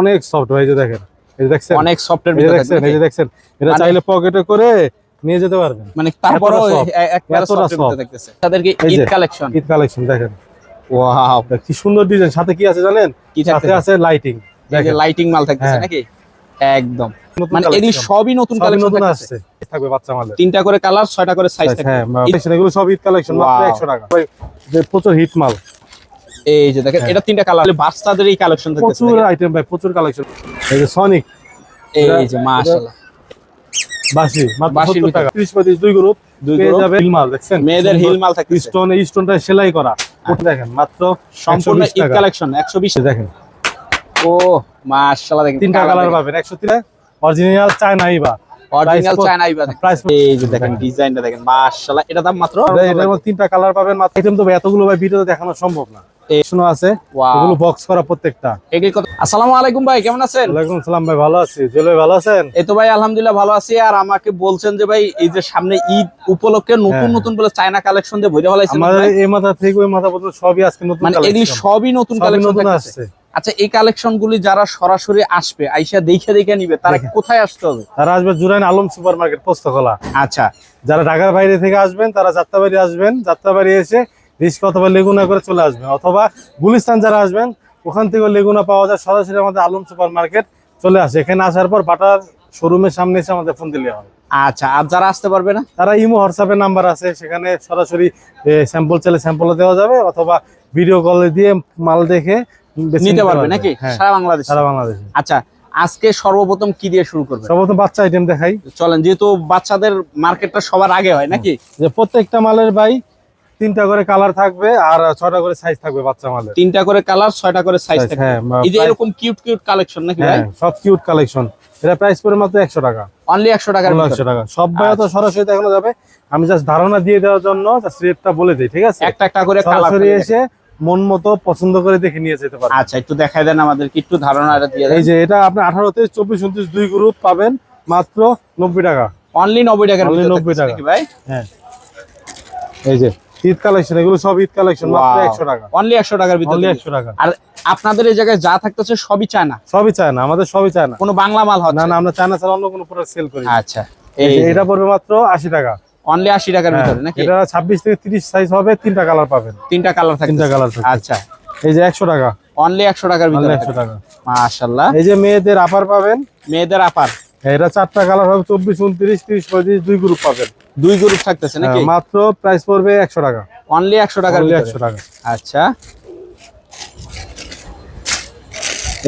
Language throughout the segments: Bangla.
অনেক সফট এই যে দেখেন এই যে দেখছেন? অনেক সফটের ভিতরে দেখছেন এই যে দেখছেন এটা মানে- চাইলে পকেটে করে নিয়ে যেতে পারবেন। মানে তারপরও সফটের ভিতরে দেখতেছে। তাদেরকে ঈদ কালেকশন ঈদ কালেকশন দেখেন। ওয়াও কি সুন্দর ডিজাইন সাথে কি আছে জানেন? কি সাথে আছে লাইটিং যে লাইটিং মাল থাকতেছে হ্যাঁ। নাকি? একদম। মানে এগুলি সবই নতুন কালেকশন আসছে। থাকবে বাচ্চা মালের। তিনটা করে কালার ছয়টা করে সাইজ থাকবে। হ্যাঁ এগুলো সব ঈদ কালেকশন মাত্র 100 টাকা। যে প্রচুর হিট মাল। এই যে দেখেন হ্যাঁ। এটা তিনটা কালার বাচ্চাদের এই কালেকশন প্রচুর আইটেম ভাই প্রচুর কালেকশন এই যে সনিক এই যে মাশাআল্লাহ। বাসি মাত্র 70 টাকা। 30 35 দুই গ্রুপ দুই পেয়ে group। যাবে হিল মাল দেখছেন? মেয়েদের হিল মাল স্টোন এই স্টোনটা সেলাই করা। ওটা দেখেন মাত্র সম্পূর্ণ ঈদ কালেকশন 120 দেখেন। ও মাশাআল্লাহ দেখেন তিনটা কালার পাবেন 130 অরিজিনাল চায়না ইবা অরিজিনাল Price চায়না আইবা Price এই যে দেখেন ডিজাইনটা দেখেন মাশাআল্লাহ এটা দাম মাত্র এটার মধ্যে তিনটা কালার পাবেন মাত্র। আইটেম তো এতগুলো ভাই ভিডিওতে দেখানো সম্ভব না। শোনো আছে এগুলো বক্স করা প্রত্যেকটা। এগুলি কত আসসালামু আলাইকুম ভাই কেমন আছেন? ওয়ালাইকুম সালাম ভাই ভালো আছি। জেল ভাই ভালো আছেন? এই তো ভাই আলহামদুলিল্লাহ ভালো আছি। আর আমাকে বলছেন যে ভাই এই যে সামনে ঈদ উপলক্ষে নতুন হ্যাঁ। নতুন বলে চায়না কালেকশন দিয়ে ভরে ফেলাইছেন আমাদের এই মাথা থেকে ওই মাথা পর্যন্ত সবই আজকে নতুন মানে এগুলি সবই নতুন কালেকশন আসছে। আচ্ছা এই কালেকশন গুলি যারা সরাসরি আসবে আইসা দেখে দেখে নিবে তারা কোথায় আসতে হবে? তারা আসবে জুরাইন আলম সুপার মার্কেট পোস্তকলা আচ্ছা। যারা ঢাকার বাইরে থেকে আসবেন তারা যাত্রাবাড়ি আসবেন। যাত্রাবাড়ি এসে রিস্ক অথবা লেগুনা করে চলে আসবেন। অথবা গুলিস্তান যারা আসবেন ওখান থেকে লেগুনা পাওয়া যায়। সরাসরি আমাদের আলম সুপার মার্কেট চলে আসে। এখানে আসার পর বাটার শোরুমের সামনে এসে আমাদের ফোন দিলে হয় আচ্ছা আর যারা আসতে পারবে না? তারা ইমো হোয়াটসঅ্যাপের নাম্বার আছে। সেখানে সরাসরি স্যাম্পল চাইলে স্যাম্পলও দেওয়া যাবে অথবা ভিডিও কলে দিয়ে মাল দেখে নিতে পারবে নাকি? হ্যাঁ সারা বাংলাদেশ? সারা বাংলাদেশে। আচ্ছা আজকে সর্বপ্রথম কি দিয়ে শুরু করবে সর্বপ্রথম বাচ্চা আইটেম দেখাই। চলেন যেহেতু বাচ্চাদের মার্কেটটা সবার আগে হয় নাকি? যে প্রত্যেকটা মালের ভাই তিনটা করে কালার থাকবে আর ছটা করে সাইজ থাকবে বাচ্চা মালের। তিনটা করে কালার ছয়টা করে সাইজ Size, থাকে হ্যাঁ, এই যে এরকম কিউট কিউট কালেকশন নাকি ভাই? হ্যাঁ সব কিউট কালেকশন এটা প্রাইস পড়ে মাত্র একশো টাকা। অনলি একশো টাকার একশো টাকা। সব ভাই তো সরাসরি দেখানো যাবে। আমি জাস্ট ধারণা দিয়ে দেওয়ার জন্য জাস্ট রেটটা বলে দিই ঠিক আছে? একটা একটা করে কালার সরাসরি এসে মন মতো পছন্দ করে দেখে নিয়ে যেতে পারবে আচ্ছা একটু দেখাই দেন আমাদেরকে একটু ধারণাটা দিয়ে এই যে এটা আপনি আঠারো থেকে চব্বিশ উনত্রিশ দুই গ্রুপ পাবেন মাত্র নব্বই টাকা। অনলি নব্বই টাকার Only ভিতরে 90 টাকা। ভাই? হ্যাঁ। এই যে ঈদ কালেকশন এগুলো সব ঈদ কালেকশন মাত্র একশো টাকা। অনলি একশো টাকার ভিতরে টাকা। আর আপনাদের এই জায়গায় যা থাকতেছে সবই চায়না? সবই চায় না আমাদের সবই চায় না কোনো বাংলা মাল না হচ্ছে না আমরা চায়না ছাড়া অন্য কোনো প্রোডাক্ট সেল করি আচ্ছা এই এই যে। এটা পড়বে মাত্র আশি টাকা। অনলি আশি টাকার হ্যাঁ, ভিতরে নাকি? এটা ছাব্বিশ থেকে তিরিশ সাইজ হবে তিনটা কালার পাবেন। তিনটা কালার তিনটা কালার আচ্ছা। এই যে একশো টাকা। অনলি একশো টাকার ভিতরে একশো টাকা। মাশাল্লাহ এই যে মেয়েদের আপার পাবেন। মেয়েদের আপার এটা চারটা কালার হবে চব্বিশ উনত্রিশ তিরিশ পঁয়ত্রিশ দুই গ্রুপ পাবেন। দুই গ্রুপ থাকতেছে নাকি? হ্যাঁ, মাত্র প্রাইস পড়বে একশো টাকা। অনলি একশো টাকার অনলি একশো টাকা। আচ্ছা।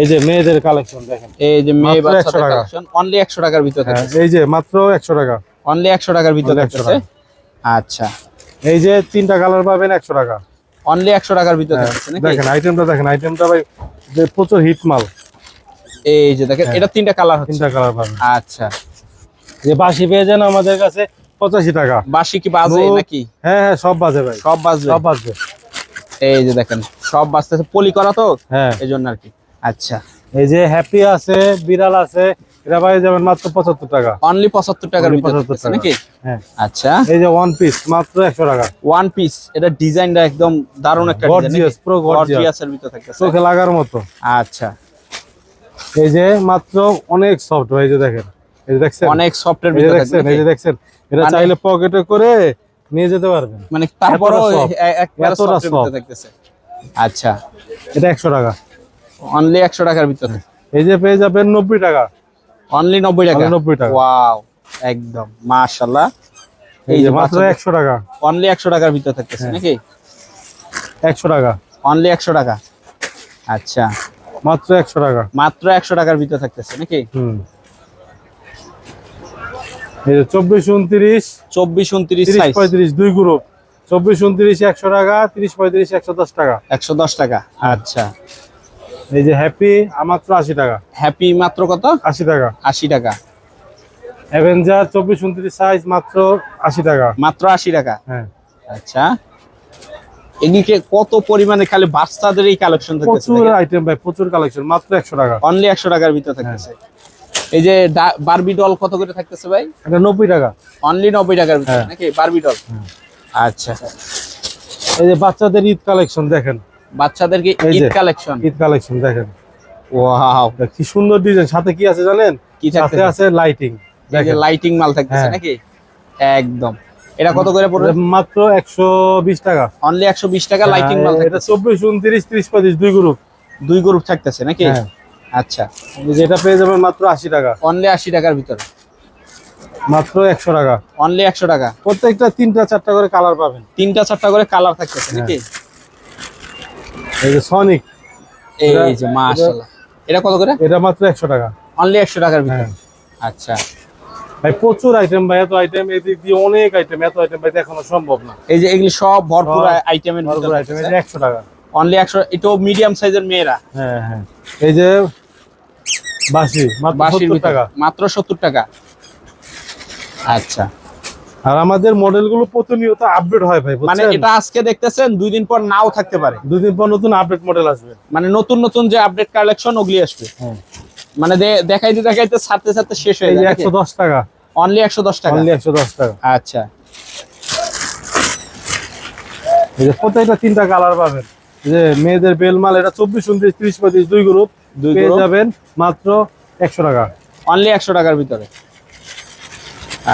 এই যে মেয়েদের কালেকশন দেখেন। এই যে মেয়ে 100 বাচ্চাদের টাকা। কালেকশন অনলি একশো টাকার ভিতরে হ্যাঁ, এই যে মাত্র একশো টাকা। অনলি একশো টাকার ভিতরে 100 আচ্ছা। এই যে তিনটা কালার পাবেন একশো টাকা। অনলি একশো টাকার ভিতরে হ্যাঁ, দেখেন আইটেমটা দেখেন আইটেমটা ভাই যে প্রচুর হিট মাল। এই যে দেখেন হ্যাঁ। এটা তিনটা কালার তিনটা কালার পাবেন। আচ্ছা। যে বাসি পেয়ে যান আমাদের কাছে পঁচাশি টাকা। বাসি কি বাজে নাকি? হ্যাঁ হ্যাঁ সব বাজে ভাই। সব বাজবে সব বাজবে এই যে দেখেন সব বাজতেছে। পলি করা তো? হ্যাঁ। এই জন্য আর কি। আচ্ছা। এই যে হ্যাপি আছে বিড়াল আছে এটা পাই যাবেন মাত্র পঁচাত্তর টাকা। অনলি পঁচাত্তর টাকার Only ভিতরে 75 থাকতেছে টাকা। নাকি? হ্যাঁ। আচ্ছা। এই যে ওয়ান পিস মাত্র একশো টাকা। ওয়ান পিস এটা ডিজাইনটা একদম দারুণ একটা পুরো gorgeous। গর্জিয়াস এর ভিতরে থাকতেছে। চোখে লাগার মতো। আচ্ছা। এই যে মাত্র অনেক সফট ভাই যে দেখেন। এই যে দেখছেন? অনেক সফটের ভিতরে দেখছেন? এই যে দেখছেন? এটা মানে- চাইলে পকেটে করে নিয়ে যেতে পারবেন। মানে তারপরও এতটা soft। থাকতেছে আচ্ছা। এটা একশো টাকা। অনলি একশো টাকার ভিতরে। এই যে পেয়ে যাবেন নব্বই টাকা। অনলি নব্বই টাকা? Only 90 টাকা। ওয়াও একদম। মাশাআল্লাহ। এই যে মাত্র একশো টাকা। অনলি একশো টাকার ভিতরে থাকতেছে হ্যাঁ। নাকি? একশো টাকা। অনলি একশো টাকা। আচ্ছা। মাত্র একশো টাকা। মাত্র একশো টাকার ভিতরে থাকতেছে নাকি? হুম। এই যে চব্বিশ উনত্রিশ চব্বিশ উনত্রিশ পঁয়ত্রিশ দুই গ্রুপ চব্বিশ উনত্রিশ একশো টাকা তিরিশ পঁয়ত্রিশ একশো দশ টাকা। একশো দশ টাকা আচ্ছা। এই যে হ্যাপি মাত্র আশি টাকা। হ্যাপি মাত্র কত? আশি টাকা। আশি টাকা। অ্যাভেঞ্জার চব্বিশ উনত্রিশ সাইজ মাত্র আশি টাকা। মাত্র আশি টাকা। হ্যাঁ। আচ্ছা। এদিকে কত পরিমাণে খালি বাচ্চাদের এই কালেকশন প্রচুর আইটেম ভাই প্রচুর কালেকশন মাত্র একশো টাকা। অনলি একশো টাকার ভিতরে থাকতেছে। এই যে বারবি ডল কত করে থাকতেছে ভাই? এটা নব্বই টাকা। অনলি নব্বই টাকার ভিতরে হ্যাঁ। নাকি? বারবি ডল আচ্ছা। এই যে বাচ্চাদের ঈদ কালেকশন দেখেন। বাচ্চাদেরকে ঈদ। কালেকশন ঈদ কালেকশন দেখেন। ওয়াও কি সুন্দর ডিজাইন সাথে কি আছে জানেন? কি সাথে আছে লাইটিং লাইটিং মাল থাকতেছে হ্যাঁ। নাকি? একদম। এটা কত করে পড়বে? মাত্র একশো বিশ টাকা। অনলি একশো বিশ টাকা লাইটিং মাল হ্যাঁ, এটা থাকতেছে। চব্বিশ উনত্রিশ ত্রিশ পঁয়ত্রিশ দুই গ্রুপ দুই গ্রুপ থাকতেছে নাকি? হ্যাঁ। আচ্ছা। যেটা পেয়ে যাবেন মাত্র আশি টাকা। অনলি আশি টাকার ভিতরে? মাত্র একশো টাকা। অনলি একশো টাকা? প্রত্যেকটা তিনটা চারটা করে কালার পাবেন। তিনটা চারটা করে কালার থাকতেছে নাকি? এই যে সনিক এই যে মাশাআল্লাহ। এটা কত করে? এটা মাত্র একশো টাকা। অনলি একশো টাকার ভিতরে। হ্যাঁ। আচ্ছা। ভাই প্রচুর আইটেম ভাই এত আইটেম এদিক দিয়ে অনেক আইটেম এত আইটেম ভাই এখনও সম্ভব না। এই যে এগুলি সব ভরপুর আইটেমের ভরপুর আইটেম যে একশো টাকা। অনলি একশো এটাও মিডিয়াম সাইজের মেয়েরা। হ্যাঁ হ্যাঁ। এই যে বাসি মাত্র বাসির সত্তর ভিতরে টাকা। মাত্র সত্তর টাকা। আচ্ছা। আর আমাদের মডেলগুলো প্রতিনিয়ত আপডেট হয় ভাই মানে এটা আজকে দেখতেছেন দুই দিন পর নাও থাকতে পারে। দুদিন পর নতুন আপডেট মডেল আসবে। মানে নতুন নতুন যে আপডেট কালেকশন ওগুলি আসবে। হ্যাঁ। মানে দেখাইতে দেখাইতে ছাড়তে ছাড়তে শেষ হয়ে যায় একশো দশ টাকা। অনলি একশো দশ টাকা? অনলি একশো দশ টাকা। আচ্ছা। এই যে প্রত্যেকটা তিনটা কালার পাবেন। যে মেয়েদের বেলমাল এটা চব্বিশ উনত্রিশ ত্রিশ পঁয়ত্রিশ দুই গ্রুপ দুই group। যাবেন মাত্র একশো টাকা। অনলি একশো টাকার ভিতরে।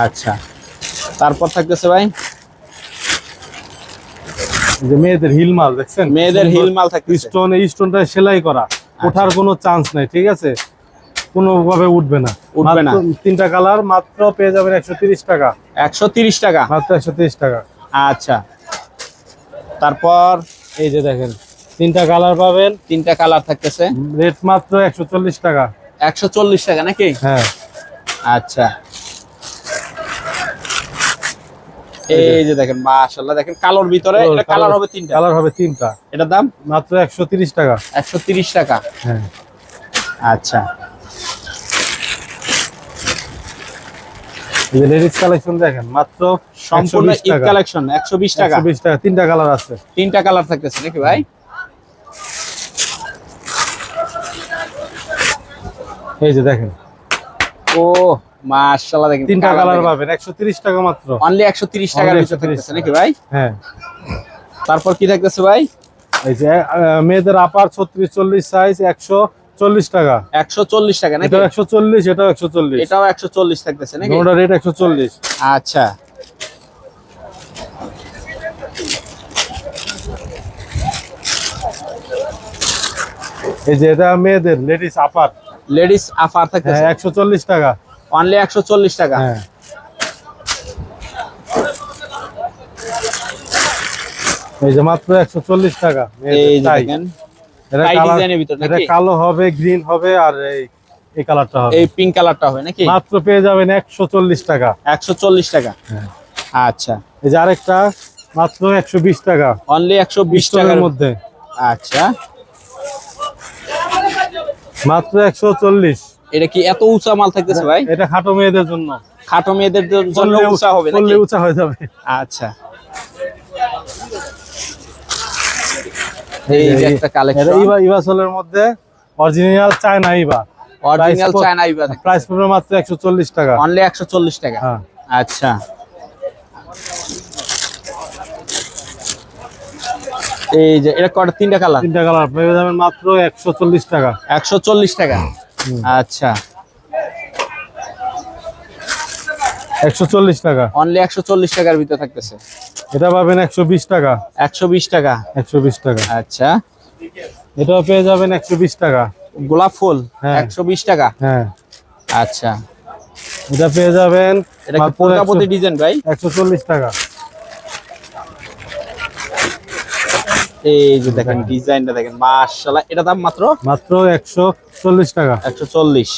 আচ্ছা। তারপর থাকতেছে ভাই? যে মেয়েদের হিল মাল দেখছেন? মেয়েদের হিল মাল থাকতেছে। স্টোন এই স্টোনটা সেলাই করা। ওঠার কোনো চান্স নাই ঠিক আছে? কোনোভাবে উঠবে না। উঠবে না। তিনটা কালার মাত্র পেয়ে যাবেন একশো টাকা। একশো টাকা? মাত্র একশো টাকা। আচ্ছা। তারপর? এই যে দেখেন তিনটা কালার পাবেন। তিনটা কালার থাকতেছে। রেট মাত্র একশো চল্লিশ টাকা। একশো চল্লিশ টাকা নাকি? হ্যাঁ। আচ্ছা। এই যে। দেখেন মাশাআল্লাহ দেখেন কালোর ভিতরে এটা কালার হবে তিনটা। কালার হবে তিনটা। এটার দাম? মাত্র একশো তিরিশ টাকা। একশো তিরিশ টাকা। হ্যাঁ। আচ্ছা এই যে লেডিস কালেকশন দেখেন মাত্র সম্পূর্ণ ঈদ কালেকশন একশো বিশ টাকা। একশো বিশ টাকা তিনটা কালার আছে। তিনটা কালার থাকতেছে নাকি ভাই? এই যে দেখেন। ও মাশাআল্লাহ দেখেন তিনটা কালার পাবেন একশো তিরিশ টাকা মাত্র। অনলি একশো তিরিশ টাকার Only ভিতরে 130 থাকতেছে নাকি ভাই? হ্যাঁ। তারপর কি থাকতেছে ভাই? এই যে মেয়েদের আপার ছত্রিশ চল্লিশ সাইজ একশো চল্লিশ টাকা। একশো চল্লিশ টাকা নাকি? একশো চল্লিশ এটাও একশো চল্লিশ। এটাও একশো চল্লিশ থাকতেছে নাকি? দুটোটা রেট একশো চল্লিশ। আচ্ছা। এই যে এটা মেয়েদের লেডিস আপার লেডিস আফার থাকতেছে? হ্যাঁ একশো চল্লিশ টাকা। অনলি একশো চল্লিশ টাকা? হ্যাঁ। এই যে মাত্র একশো চল্লিশ টাকা এই দেখেন। এটা? কালো হবে গ্রিন হবে আর এই এই কালারটা হবে। এই পিঙ্ক কালারটা হবে নাকি? মাত্র পেয়ে যাবেন টাকা। টাকা। হ্যাঁ। আচ্ছা। এই যে আরেকটা মাত্র টাকা। অনলি একশো বিশ টাকার টাকার মধ্যে। আচ্ছা। মাত্র একশো চল্লিশ। এটা কি এত উঁচা মাল থাকতেছে ভাই? এটা খাটো মেয়েদের জন্য। খাটো মেয়েদের জন্য উঁচা হবে নাকি? উঁচা হয়ে যাবে। আচ্ছা। এই যে একটা কালেকশন ইবা ইবাসলের মধ্যে অরিজিনাল চায়না ইবা অরিজিনাল চায়না ইবা প্রাইস পড়বে মাত্র একশো চল্লিশ টাকা। অনলি একশো চল্লিশ টাকা। হ্যাঁ। আচ্ছা। এই যে এটা কটা? তিনটা কালার তিনটা কালার পেয়ে যাবেন মাত্র একশো চল্লিশ টাকা। একশো চল্লিশ টাকা। আচ্ছা। একশো চল্লিশ টাকা। অনলি একশো চল্লিশ টাকার ভিতরে থাকতেছে। এটা পাবেন একশো বিশ টাকা। একশো বিশ টাকা? একশো বিশ টাকা। আচ্ছা। এটাও পেয়ে যাবেন একশো বিশ টাকা। গোলাপ ফুল? হ্যাঁ। একশো বিশ টাকা? হ্যাঁ। আচ্ছা। এটা পেয়ে যাবেন এটা প্রজাপতি ডিজাইন ভাই? একশো চল্লিশ টাকা। এই যে দেখেন ডিজাইনটা দেখেন মাশাআল্লাহ। এটা দাম মাত্র? মাত্র একশো চল্লিশ টাকা। একশো চল্লিশ।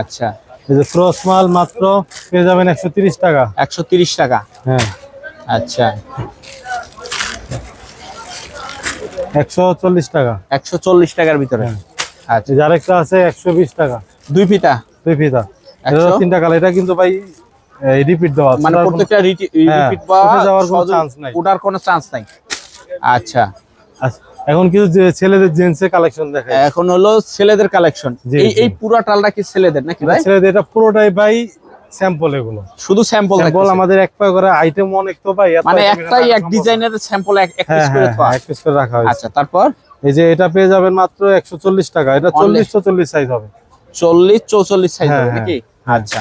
আচ্ছা। এই যে ক্রস মাল মাত্র পেয়ে যাবেন একশো তিরিশ টাকা। একশো তিরিশ টাকা? হ্যাঁ। আচ্ছা। একশো চল্লিশ টাকা। একশো চল্লিশ টাকার ভিতরে? হ্যাঁ। আচ্ছা। এই যে আরেকটা আছে একশো বিশ টাকা। দুই ফিতা? দুই ফিতা। তিনটা কালার। এটা কিন্তু ভাই রিপিট দেওয়া মানে ওটার প্রত্যেকটা হ্যাঁ, রিপিট বা যাওয়ার কোনো chance নাই। ওঠার কোনো চান্স নাই। আচ্ছা, এখন কিছু ছেলেদের জেন্টসের কালেকশন দেখায় এখন হলো ছেলেদের কালেকশন এই। এই পুরো টালটা কি ছেলেদের নাকি ভাই? ছেলেদের এটা পুরোটাই ভাই স্যাম্পল এগুলো। শুধু স্যাম্পল স্যাম্পল আমাদের এক করে আইটেম অনেক তো ভাই মানে একটাই এক ডিজাইনের স্যাম্পল এক। পিস হ্যাঁ করে এক piece করে রাখা হয়েছে। আচ্ছা তারপর? এই যে এটা পেয়ে যাবেন মাত্র একশো চল্লিশ টাকা। এটা Only- চল্লিশ চল্লিশ সাইজ হবে। চল্লিশ চৌচল্লিশ সাইজ হবে হ্যাঁ, নাকি? হ্যাঁ। আচ্ছা।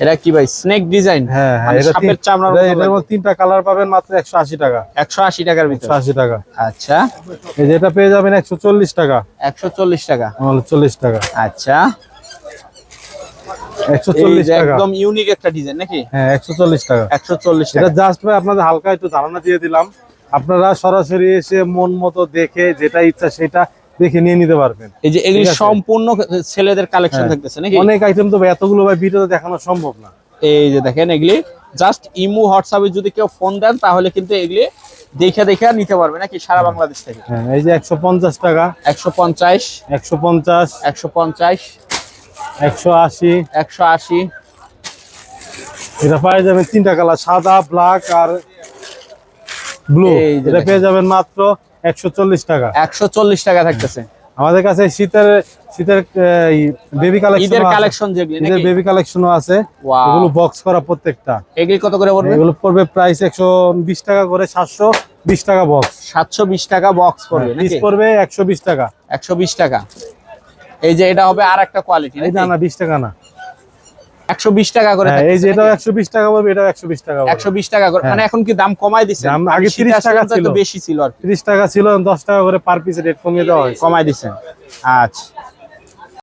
এটা কি ভাই? স্নেক ডিজাইন হ্যাঁ হ্যাঁ মানে এটা সাপের চামড়ার এটার মধ্যে তিনটা কালার পাবেন মাত্র একশো আশি টাকা। একশো আশি টাকার ভিতরে। টাকা। আচ্ছা। এই যে পেয়ে যাবেন টাকা। টাকা। আচ্ছা। টাকা। একদম ইউনিক একটা ডিজাইন নাকি? হ্যাঁ একশো চল্লিশ টাকা। একশো চল্লিশ এটা জাস্ট ভাই আপনাদের হালকা একটু ধারণা দিয়ে দিলাম। আপনারা সরাসরি এসে মন মতো দেখে যেটা ইচ্ছা সেটা দেখে নিয়ে নিতে পারবেন। এই যে এগুলি সম্পূর্ণ ছেলেদের কালেকশন হ্যাঁ। থাকতেছে নাকি? অনেক আইটেম তো ভাই এতগুলো ভাই ভিডিওতে দেখানো সম্ভব না। এই যে দেখেন এগুলি জাস্ট ইমু হোয়াটসঅ্যাপে যদি কেউ ফোন দেন তাহলে কিন্তু এগুলি দেখে দেখে নিতে পারবে নাকি সারা বাংলাদেশ থেকে? হ্যাঁ এই যে একশো পঞ্চাশ টাকা। একশো পঞ্চাশ। একশো পঞ্চাশ। একশো পঞ্চাশ। একশো আশি। একশো আশি। এটা পেয়ে যাবেন তিনটা কালার সাদা ব্ল্যাক আর ব্লু এটা। পেয়ে যাবেন মাত্র একশো চল্লিশ টাকা। একশো চল্লিশ টাকা থাকতেছে। আমাদের কাছে শীতের শীতের বেবি কালেকশন ঈদের কালেকশন যেগুলি ঈদের বেবি কালেকশনও আছে. এগুলো বক্স করা প্রত্যেকটা। এগুলি কত করে পড়বে? এগুলো পড়বে প্রাইস একশো বিশ টাকা করে সাতশো বিশ টাকা বক্স সাতশো বিশ টাকা বক্স পড়বে পিস নাকি? পড়বে একশো বিশ টাকা। একশো বিশ টাকা। এই যে এটা হবে আর একটা কোয়ালিটি না না বিশ টাকা না। একশো বিশ টাকা করে হ্যাঁ, এই যে এটাও একশো বিশ টাকা পড়বে এটাও একশো বিশ টাকা একশো বিশ টাকা করে। হ্যাঁ। মানে এখন কি দাম কমাই দিচ্ছে দাম আগে 30 টাকা ছিল। বেশি ছিল আর কি। তিরিশ টাকা ছিল দশ টাকা করে পার পিস রেট কমিয়ে দেওয়া হয়েছে। কমাই দিচ্ছেন আচ্ছা।